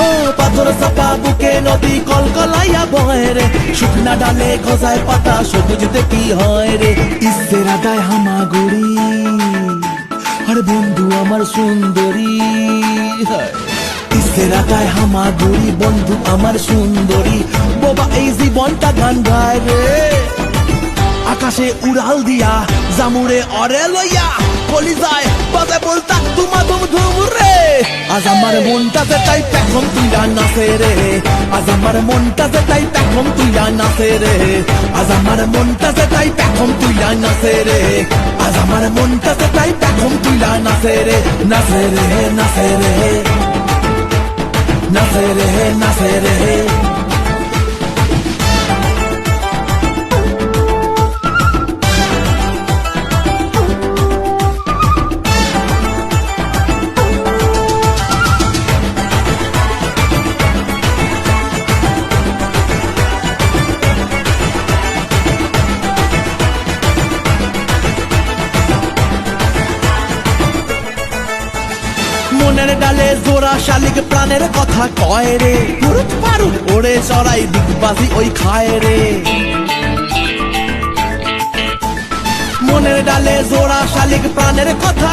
হো পাথর চাপা বুকে নদী বয় রে। শুকনা ডালে পাতা হয় রে। হামাগুড়ি, আরে বন্ধু আমার সুন্দরী আদায় হামাগুড়ি, বন্ধু আমার সুন্দরী। বাবা, এই জীবনটা গান গায় রে। আকাশে উড়াল দিয়া, জামুরে অরে লইয়া বলি যায় বলতা তুমা তুম ধুম রে আজ আমার মনটাতে তাই পেখম তুইলা নাচে রে। আজ আমার মনটাতে তাই পেখম তুইলা নাচে রে। আজ আমার মনটাতে তাই পেখম তুইলা নাচে রে। আজ আমার মনটাতে তাই পেখম তুইলা নাচে রে। নাচে রে নাচে রে। নাচে রে নাচে রে। মনের ডালে জোড়া শালিক প্রাণের কথা কয় রে। পুরুত পারুত ওরে চড়াই দিকবাজি ওই খায় রে। মনের ডালে জোড়া শালিক প্রাণের কথা